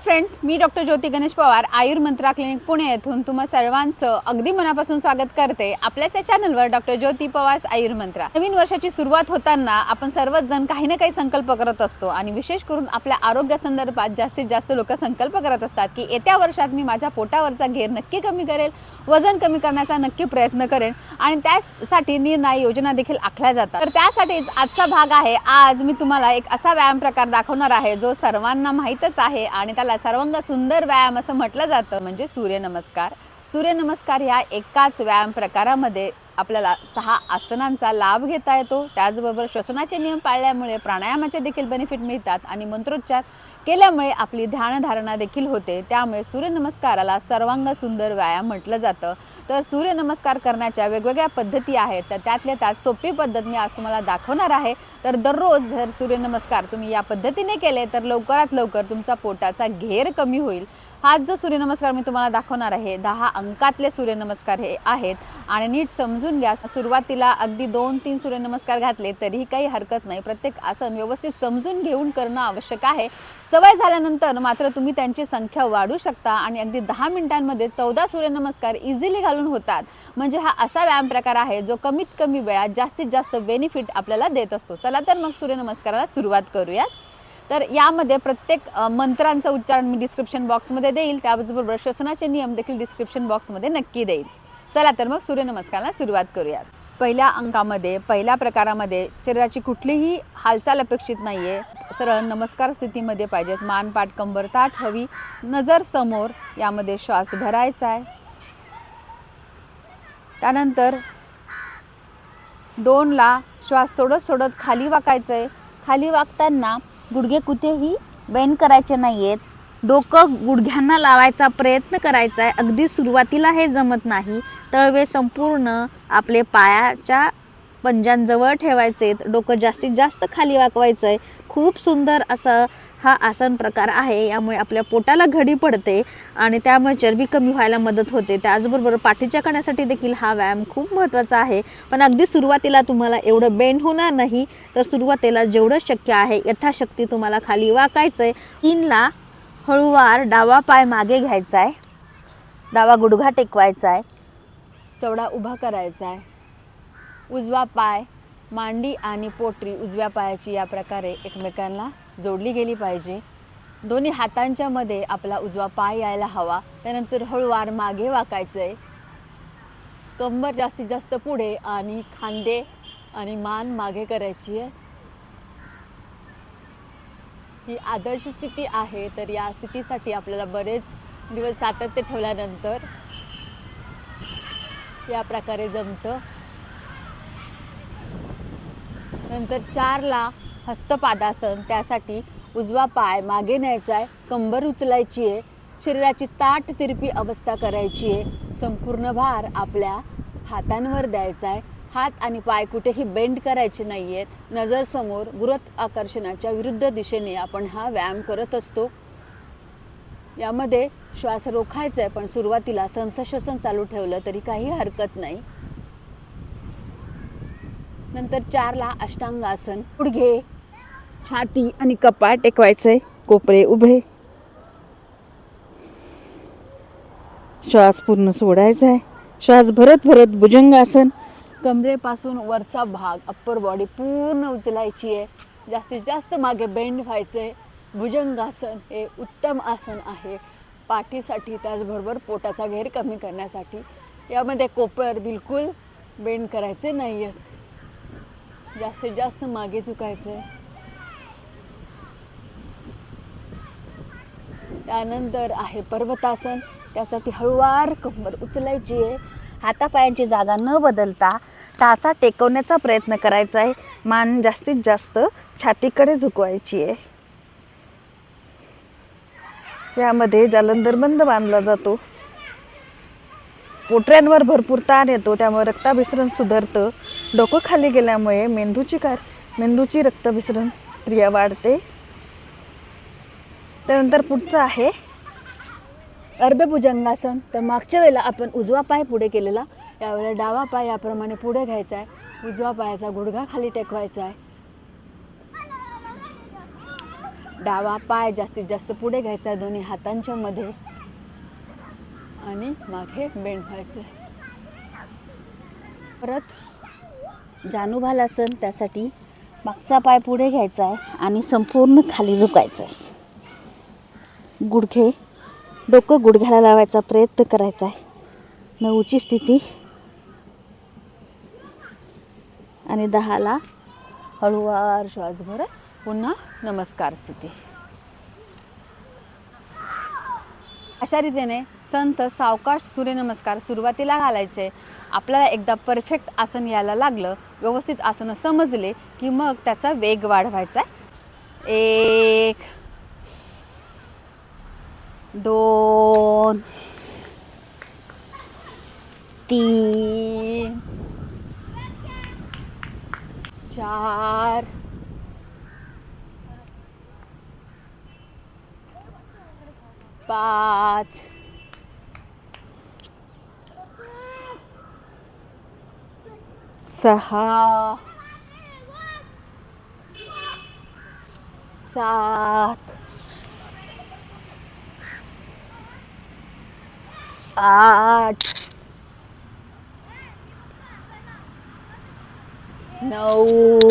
Friends मी doctor Jyoti Ganesh Pawar Ayurmantra clinic Pune येथून तुम्हा सर्वांचं अगदी मनापासून स्वागत करते आपल्याच या चॅनलवर डॉक्टर ज्योती पवार आयुर्मंत्रा. नवीन वर्षाची सुरुवात होताना आपण सर्वच जण काही ना काही संकल्प करत असतो आणि विशेष करून आपल्या आरोग्यासंदर्भात जास्तीत जास्त लोक संकल्प करत असतात की येत्या वर्षात मी माझ्या पोटावरचा घेर नक्की कमी करेल वजन कमी करण्याचा नक्की प्रयत्न करेन आणि त्यासाठी निर्णय योजना देखील आखल्या जातात. तर त्यासाठीच आजचा भाग आहे. आज मी तुम्हाला एक असा व्यायाम प्रकार दाखवणार आहे जो सर्वांना माहीतच आहे आणि त्याला सर्वांग सुंदर व्यायाम असं म्हटलं जातं म्हणजे सूर्यनमस्कार. सूर्यनमस्कार ह्या एकाच व्यायाम प्रकारामध्ये आपल्याला सहा आसनांचा लाभ घेता येतो. त्याचबरोबर श्वसनाचे नियम पाळल्यामुळे प्राणायामाचे देखील बेनिफिट मिळतात आणि मंत्रोच्चार केल्यामुळे आपली ध्यानधारणा देखील होते. त्यामुळे सूर्यनमस्काराला सर्वांग सुंदर व्यायाम म्हटलं जातं. तर सूर्यनमस्कार करण्याच्या वेगवेगळ्या पद्धती आहेत. तर त्यातल्या त्यात सोपी पद्धत मी आज तुम्हाला दाखवणार आहे. तर दररोज जर सूर्यनमस्कार तुम्ही या पद्धतीने केले तर लवकरात लवकर तुमचा पोटाचा घेर कमी होईल. हाच जो सूर्यनमस्कार मी तुम्हाला दाखवणार आहे दहा अंकातले सूर्यनमस्कार हे आहेत. आणि नीट समजून घ्या सुरुवातीला अगदी दोन तीन सूर्यनमस्कार घातले तरीही काही हरकत नाही. प्रत्येक आसन व्यवस्थित समजून घेऊन करणं आवश्यक आहे. सवय झाल्यानंतर मात्र तुम्ही त्यांची संख्या वाढू शकता आणि अगदी दहा मिनिटांमध्ये चौदा सूर्यनमस्कार इझिली घालून होतात. म्हणजे हा असा व्यायाम प्रकार आहे जो कमीत कमी वेळात जास्तीत जास्त बेनिफिट आपल्याला देत असतो. चला तर मग सूर्यनमस्काराला सुरुवात करूयात. तर यामध्ये प्रत्येक मंत्रांचं उच्चारण मी डिस्क्रिप्शन बॉक्समध्ये देईल. त्याचबरोबर श्वसनाचे नियम देखील डिस्क्रिप्शन बॉक्समध्ये नक्की देईल. चला तर मग सूर्यनमस्काराला सुरुवात करूयात. पहिल्या अंकामध्ये पहिल्या प्रकारामध्ये शरीराची कुठलीही हालचाल अपेक्षित नाही आहे सरळ नमस्कार स्थितीमध्ये पाहिजेत. मान पाठ कंबर ताठ हवी. नजर समोर. यामध्ये श्वास भरायचा आहे. त्यानंतर दोनला श्वास सोडत सोडत खाली वाकायचं आहे खाली वाकताना गुडघे कुठेही बेंड करायचे नाही आहेत डोकं गुडघ्यांना लावायचा प्रयत्न करायचा आहे अगदी सुरुवातीला हे जमत नाही. तळवे संपूर्ण आपले पायाच्या पंजांजवळ ठेवायचे डोकं जास्तीत जास्त खाली वाकवायचं आहे खूप सुंदर असं हा आसन प्रकार आहे. यामुळे आपल्या पोटाला घडी पडते आणि त्यामुळे चरबी कमी व्हायला मदत होते. त्याचबरोबर पाठीच्या कण्यासाठी देखील हा व्यायाम खूप महत्त्वाचा आहे. पण अगदी सुरुवातीला तुम्हाला एवढं बेंड होणार नाही तर सुरुवातीला जेवढं शक्य आहे यथाशक्ती तुम्हाला खाली वाकायचं आहे तीनला हळूवार डावा पाय मागे घ्यायचा आहे डावा गुडघा टेकवायचा आहे चवडा उभा करायचा आहे उजवा पाय मांडी आणि पोटरी उजव्या पायाची या प्रकारे एकमेकांना जोडली गेली पाहिजे. दोन्ही हातांच्या मध्ये आपला उजवा पाय यायला हवा. त्यानंतर हळूवार मागे वाकायचं आहे कंबर जास्तीत जास्त पुढे आणि खांदे आणि मान मागे करायची आहे. ही आदर्श स्थिती आहे तर या स्थितीसाठी आपल्याला बरेच दिवस सातत्य ठेवल्यानंतर या प्रकारे जमतं. नंतर चारला हस्तपादासन त्यासाठी उजवा पाय मागे न्यायचा आहे कंबर उचलायची आहे शरीराची ताट तिरपी अवस्था करायची आहे संपूर्ण भार आपल्या हातांवर द्यायचा आहे. हात आणि पाय कुठेही बेंड करायचे नाही आहेत नजर समोर गुरुत्व आकर्षणाच्या विरुद्ध दिशेने आपण हा व्यायाम करत असतो. यामध्ये श्वास रोखायचा आहे पण सुरुवातीला संथ श्वसन चालू ठेवलं तरी काही हरकत नाही. नंतर चारला अष्टांगासन गुडघे छाती आणि कपाळ टेकवायचंय. कोपरे उभे. श्वास पूर्ण सोडायचा आहे श्वास भरत भरत भुजंगासन. कमरेपासून वरचा भाग अप्पर बॉडी पूर्ण उचलायची आहे जास्तीत जास्त मागे बेंड व्हायचंय. भुजंगासन हे उत्तम आसन आहे. पाठीसाठी त्याचबरोबर पोटाचा घेर कमी करण्यासाठी. यामध्ये कोपर बिलकुल बेंड करायचे नाही आहेत जास्तीत जास्त मागे झुकायचं आहे त्यानंतर आहे पर्वतासन. त्यासाठी हळूवार कंबर उचलायची आहे. हातापायांची जागा न बदलता टाचा टेकवण्याचा प्रयत्न करायचा आहे. मान जास्तीत जास्त छातीकडे झुकवायची आहे. यामध्ये जालंधर बंद बांधला जातो. पोटऱ्यांवर भरपूर ताण येतो. त्यामुळे रक्ताभिसरण सुधारतं. डोकं खाली गेल्यामुळे मेंदूची कार मेंदूची रक्तभिसरण क्रिया वाढते. त्यानंतर पुढचं आहे. अर्धभुजंगासन तर मागच्या वेळेला आपण उजवा पाय पुढे केलेला. यावेळेला डावा पाय याप्रमाणे पुढे घ्यायचा आहे. उजवा पायाचा गुडघा खाली टेकवायचा आहे. डावा पाय जास्तीत जास्त पुढे घ्यायचा आहे. दोन्ही हातांच्या मध्ये. आणि मागे बेंड व्हायचं परत जानुभालासन त्यासाठी मागचा पाय पुढे घ्यायचा आहे आणि संपूर्ण खाली झुकायचं आहे. गुडघे डोकं गुडघ्याला लावायचा प्रयत्न करायचा आहे. नऊची स्थिती. आणि दहाला हळूवार श्वास भरत पुन्हा नमस्कार स्थिती. अशा रीतीने संत सावकाश सूर्यनमस्कार सुरुवातीला घालायचे. आपल्याला एकदा परफेक्ट आसन यायला लागलं व्यवस्थित आसनं समजले की मग त्याचा वेग वाढवायचा एक दोन तीन चार पाच सहा सात आठ नऊ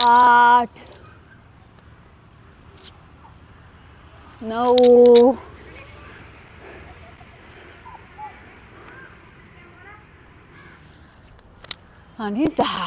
आठ नऊ आणि दहा.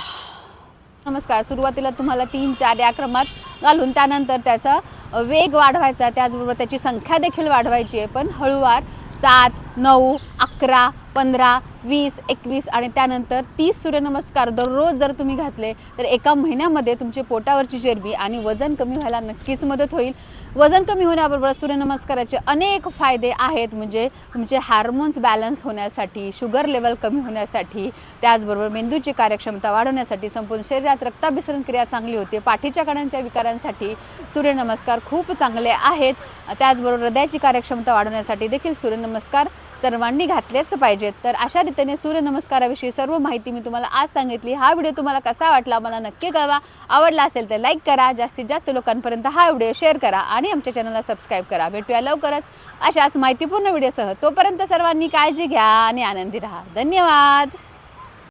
नमस्कार सुरुवातीला तुम्हाला तीन चार या क्रमात घालून त्यानंतर त्याचा वेग वाढवायचा त्याचबरोबर त्याची संख्या देखील वाढवायची आहे. पण हळूवार सात नऊ अकरा पंधरा वीस एकवीस आणि त्यानंतर तीस सूर्यनमस्कार दररोज जर तुम्ही घातले तर एका महिन्यामध्ये तुमची पोटावरची चरबी आणि वजन कमी व्हायला नक्कीच मदत होईल. वजन कमी होण्याबरोबर सूर्यनमस्काराचे अनेक फायदे आहेत म्हणजे तुमचे हार्मोन्स बॅलन्स होण्यासाठी शुगर लेवल कमी होण्यासाठी त्याचबरोबर मेंदूची कार्यक्षमता वाढवण्यासाठी संपूर्ण शरीरात रक्ताभिसरण क्रिया चांगली होते पाठीच्या कणांच्या विकारांसाठी सूर्यनमस्कार खूप चांगले आहेत. त्याचबरोबर हृदयाची कार्यक्षमता वाढवण्यासाठी देखील सूर्यनमस्कार सर्वांनी घातलेच पाहिजेत. तर अशा रीतीने सूर्यनमस्काराविषयी सर्व माहिती मी तुम्हाला आज सांगितली. हा व्हिडिओ तुम्हाला कसा वाटला मला नक्की कळवा. आवडला असेल तर लाईक करा. जास्तीत जास्त लोकांपर्यंत हा व्हिडिओ शेअर करा आणि आमच्या चॅनलला सबस्क्राईब करा. भेटूया लवकरच अशाच माहितीपूर्ण व्हिडिओसह. तोपर्यंत सर्वांनी काळजी घ्या आणि आनंदी राहा. धन्यवाद.